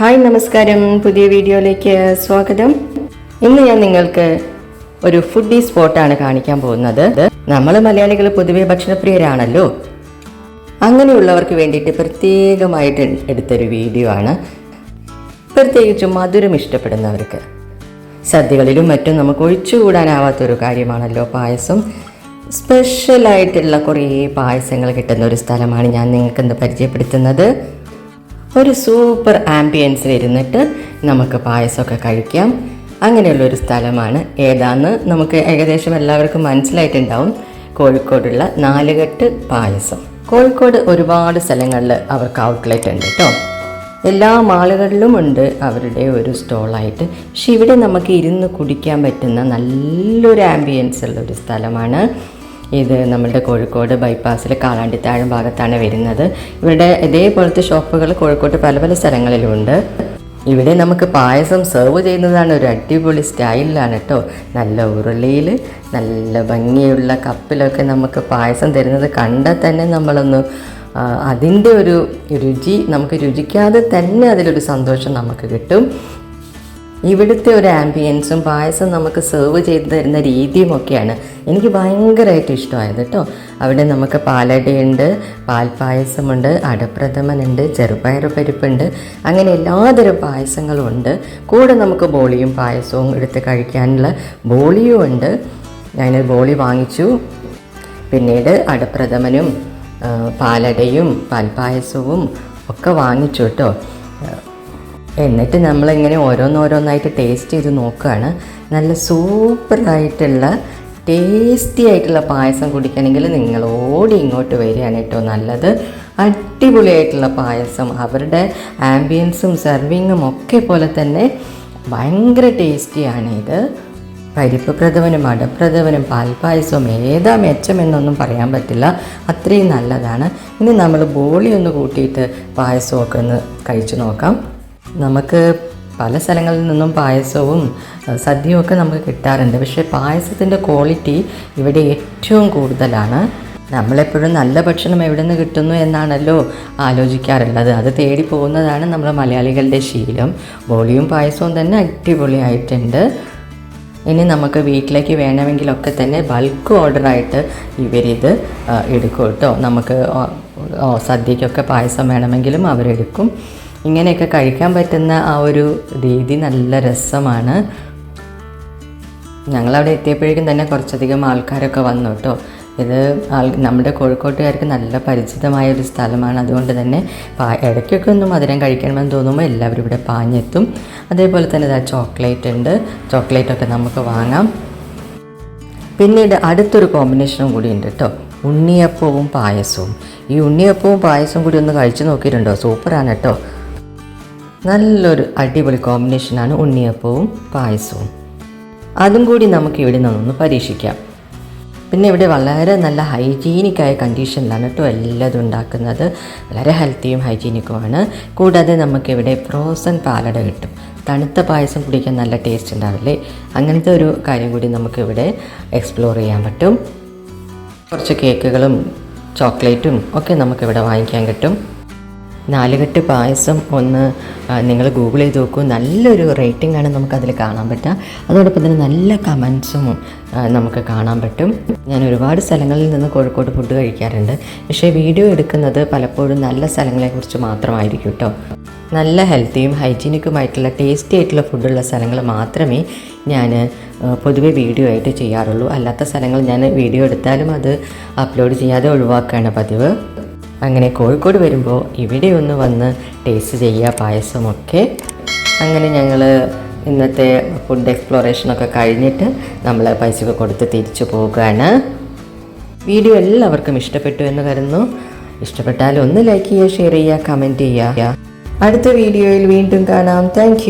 Hi നമസ്കാരം. പുതിയ വീഡിയോയിലേക്ക് സ്വാഗതം. ഇന്ന് ഞാൻ നിങ്ങൾക്ക് ഒരു ഫുഡി സ്പോട്ടാണ് കാണിക്കാൻ പോകുന്നത്. നമ്മൾ മലയാളികൾ പൊതുവെ ഭക്ഷണപ്രിയരാണല്ലോ. അങ്ങനെയുള്ളവർക്ക് വേണ്ടിയിട്ട് പ്രത്യേകമായിട്ട് എടുത്തൊരു വീഡിയോ ആണ്. പ്രത്യേകിച്ചും മധുരം ഇഷ്ടപ്പെടുന്നവർക്ക്. സദ്യകളിലും മറ്റും നമുക്ക് ഒഴിച്ചുകൂടാനാവാത്തൊരു കാര്യമാണല്ലോ പായസം. സ്പെഷ്യലായിട്ടുള്ള കുറേ പായസങ്ങൾ കിട്ടുന്ന ഒരു സ്ഥലമാണ് ഞാൻ നിങ്ങൾക്ക് ഇന്ന് പരിചയപ്പെടുത്തുന്നത്. ഒരു സൂപ്പർ ആംബിയൻസിൽ ഇരുന്നിട്ട് നമുക്ക് പായസമൊക്കെ കഴിക്കാം. അങ്ങനെയുള്ളൊരു സ്ഥലമാണ് ഏതാന്ന് നമുക്ക് ഏകദേശം എല്ലാവർക്കും മനസ്സിലായിട്ടുണ്ടാവും. കോഴിക്കോടുള്ള നാലുകെട്ട് പായസം. കോഴിക്കോട് ഒരുപാട് സ്ഥലങ്ങളിൽ അവർക്ക് ഔട്ട്ലെറ്റ് ഉണ്ട് കേട്ടോ എല്ലാ മാളുകളിലും ഉണ്ട് അവരുടെ ഒരു സ്റ്റോളായിട്ട്. പക്ഷെ ഇവിടെ നമുക്ക് ഇരുന്ന് കുടിക്കാൻ പറ്റുന്ന നല്ലൊരു ആംബിയൻസ് ഉള്ള ഒരു സ്ഥലമാണ് ഇത് നമ്മുടെ കോഴിക്കോട് ബൈപ്പാസിൽ കാളാണ്ടിത്താഴം ഭാഗത്താണ് വരുന്നത്. ഇവിടെ ഇതേപോലത്തെ ഷോപ്പുകൾ കോഴിക്കോട്ട് പല പല സ്ഥലങ്ങളിലുണ്ട്. ഇവിടെ നമുക്ക് പായസം സെർവ് ചെയ്യുന്നതാണ് ഒരു അടിപൊളി സ്റ്റൈലിലാണ് കേട്ടോ നല്ല ഉരുളിയിൽ നല്ല ഭംഗിയുള്ള കപ്പിലൊക്കെ നമുക്ക് പായസം തരുന്നത് കണ്ടാൽ തന്നെ നമ്മളൊന്ന് അതിന്റെ ഒരു രുചി നമുക്ക് രുചിക്കാതെ തന്നെ അതിലൊരു സന്തോഷം നമുക്ക് കിട്ടും. ഇവിടുത്തെ ഒരു ആംബിയൻസും പായസം നമുക്ക് സെർവ് ചെയ്ത് തരുന്ന രീതിയും ഒക്കെയാണ് എനിക്ക് ഭയങ്കരമായിട്ട് ഇഷ്ടമായത് കേട്ടോ അവിടെ നമുക്ക് പാലടയുണ്ട് പാൽപ്പായസമുണ്ട് അടപ്രഥമനുണ്ട് ചെറുപയർ പരിപ്പുണ്ട് അങ്ങനെ എല്ലാതരം പായസങ്ങളും ഉണ്ട് കൂടെ നമുക്ക് ബോളിയും പായസവും എടുത്ത് കഴിക്കാനുള്ള ബോളിയും ഉണ്ട്. ഞാൻ ബോളി വാങ്ങിച്ചു. പിന്നീട് അടപ്രഥമനും പാലടയും പാൽപ്പായസവും ഒക്കെ വാങ്ങിച്ചു കേട്ടോ എന്നിട്ട് നമ്മളിങ്ങനെ ഓരോന്നോരോന്നായിട്ട് ടേസ്റ്റ് ചെയ്ത് നോക്കുകയാണ് നല്ല സൂപ്പറായിട്ടുള്ള ടേസ്റ്റി ആയിട്ടുള്ള പായസം കുടിക്കണമെങ്കിൽ നിങ്ങൾ ഓടി ഇങ്ങോട്ട് വരികയാണ് കേട്ടോ നല്ലത്. അടിപൊളിയായിട്ടുള്ള പായസം. അവരുടെ ആംബിയൻസും സെർവിങ്ങും ഒക്കെ പോലെ തന്നെ ഭയങ്കര ടേസ്റ്റിയാണ് ഇത്. പരിപ്പ് പ്രഥമനും അടപ്രഥമനും പാൽപ്പായസവും ഏതാ മെച്ചമെന്നൊന്നും പറയാൻ പറ്റില്ല. അത്രയും നല്ലതാണ്. ഇനി നമ്മൾ ബോളി ഒന്ന് കൂട്ടിയിട്ട് പായസമൊക്കെ ഒന്ന് കഴിച്ചു നോക്കാം. നമുക്ക് പല സ്ഥലങ്ങളിൽ നിന്നും പായസവും സദ്യയും ഒക്കെ നമുക്ക് കിട്ടാറുണ്ട്. പക്ഷേ പായസത്തിന്റെ ക്വാളിറ്റി ഇവിടെ ഏറ്റവും കൂടുതലാണ്. നമ്മളെപ്പോഴും നല്ല ഭക്ഷണം എവിടെ നിന്ന് കിട്ടുന്നു എന്നാണല്ലോ ആലോചിക്കാറുള്ളത്. അത് തേടി പോകുന്നതാണ് നമ്മൾ മലയാളികളുടെ ശീലം. ബോളിയും പായസവും തന്നെ അടിപൊളിയായിട്ടുണ്ട്. ഇനി നമുക്ക് വീട്ടിലേക്ക് വേണമെങ്കിലൊക്കെ തന്നെ ബൾക്ക് ഓർഡറായിട്ട് ഇവരിത് എടുക്കും കേട്ടോ. നമുക്ക് സദ്യക്കൊക്കെ പായസം വേണമെങ്കിലും അവരെടുക്കും. ഇങ്ങനെയൊക്കെ കഴിക്കാൻ പറ്റുന്ന ആ ഒരു രീതി നല്ല രസമാണ്. ഞങ്ങളവിടെ എത്തിയപ്പോഴേക്കും തന്നെ കുറച്ചധികം ആൾക്കാരൊക്കെ വന്നു കേട്ടോ. ഇത് ആൾ നമ്മുടെ കോഴിക്കോട്ടുകാർക്ക് നല്ല പരിചിതമായ ഒരു സ്ഥലമാണ്. അതുകൊണ്ട് തന്നെ ഇടയ്ക്കൊക്കെ ഒന്ന് മധുരം കഴിക്കണമെന്ന് തോന്നുമ്പോൾ എല്ലാവരും ഇവിടെ പാഞ്ഞെത്തും. അതേപോലെ തന്നെ ഇതാ ചോക്ലേറ്റ് ഉണ്ട്. ചോക്ലേറ്റൊക്കെ നമുക്ക് വാങ്ങാം. പിന്നീട് അടുത്തൊരു കോമ്പിനേഷനും കൂടി ഉണ്ട് കേട്ടോ. ഉണ്ണിയപ്പവും പായസവും. ഈ ഉണ്ണിയപ്പവും പായസവും കൂടി ഒന്ന് കഴിച്ചു നോക്കിയിട്ടുണ്ടോ? സൂപ്പറാണ് കേട്ടോ. നല്ലൊരു അടിപൊളി കോമ്പിനേഷനാണ് ഉണ്ണിയപ്പവും പായസവും. അതും കൂടി നമുക്ക് ഇവിടെ നിന്നൊന്ന് പരീക്ഷിക്കാം. പിന്നെ ഇവിടെ വളരെ നല്ല ഹൈജീനിക്കായ കണ്ടീഷനിലാണ് കേട്ടോ എല്ലാതും ഉണ്ടാക്കുന്നത്. വളരെ ഹെൽത്തിയും ഹൈജീനിക്കുമാണ് കൂടാതെ നമുക്കിവിടെ ഫ്രോസൺ പാലട കിട്ടും. തണുത്ത പായസം കുടിക്കാൻ നല്ല ടേസ്റ്റ് ഉണ്ടാവില്ലേ? അങ്ങനത്തെ ഒരു കാര്യം കൂടി നമുക്കിവിടെ എക്സ്പ്ലോർ ചെയ്യാൻ പറ്റും. കുറച്ച് കേക്കുകളും ചോക്ലേറ്റും ഒക്കെ നമുക്കിവിടെ വാങ്ങിക്കാൻ കിട്ടും നാലുകെട്ട് പായസം ഒന്ന് നിങ്ങൾ ഗൂഗിൾ ചെയ്ത് നോക്കൂ. നല്ലൊരു റേറ്റിംഗ് ആണ് നമുക്കതിൽ കാണാൻ പറ്റുക. അതോടൊപ്പം തന്നെ നല്ല കമൻസും നമുക്ക് കാണാൻ പറ്റും. ഞാൻ ഒരുപാട് സ്ഥലങ്ങളിൽ നിന്ന് കോഴിക്കോട് ഫുഡ് കഴിക്കാറുണ്ട്. പക്ഷേ വീഡിയോ എടുക്കുന്നത് പലപ്പോഴും നല്ല സ്ഥലങ്ങളെക്കുറിച്ച് മാത്രമായിരിക്കും കേട്ടോ നല്ല ഹെൽത്തിയും ഹൈജീനിക്കുമായിട്ടുള്ള ടേസ്റ്റി ആയിട്ടുള്ള ഫുഡുള്ള സ്ഥലങ്ങൾ മാത്രമേ ഞാൻ പൊതുവെ വീഡിയോ ആയിട്ട് ചെയ്യാറുള്ളൂ. അല്ലാത്ത സ്ഥലങ്ങൾ ഞാൻ വീഡിയോ എടുത്താലും അത് അപ്ലോഡ് ചെയ്യാതെ ഒഴിവാക്കുകയാണ് പതിവ്. അങ്ങനെ കോഴിക്കോട് വരുമ്പോൾ ഇവിടെ ഒന്ന് വന്ന് ടേസ്റ്റ് ചെയ്യുക പായസമൊക്കെ. അങ്ങനെ ഞങ്ങൾ ഇന്നത്തെ ഫുഡ് എക്സ്പ്ലോറേഷനൊക്കെ കഴിഞ്ഞിട്ട് നമ്മൾ പൈസയൊക്കെ കൊടുത്ത് തിരിച്ചു പോകുകയാണ് വീഡിയോ എല്ലാവർക്കും ഇഷ്ടപ്പെട്ടു എന്ന് കരുതുന്നു. ഇഷ്ടപ്പെട്ടാൽ ഒന്ന് ലൈക്ക് ചെയ്യുക ഷെയർ ചെയ്യുക കമന്റ് ചെയ്യുക. അടുത്ത വീഡിയോയിൽ വീണ്ടും കാണാം. താങ്ക്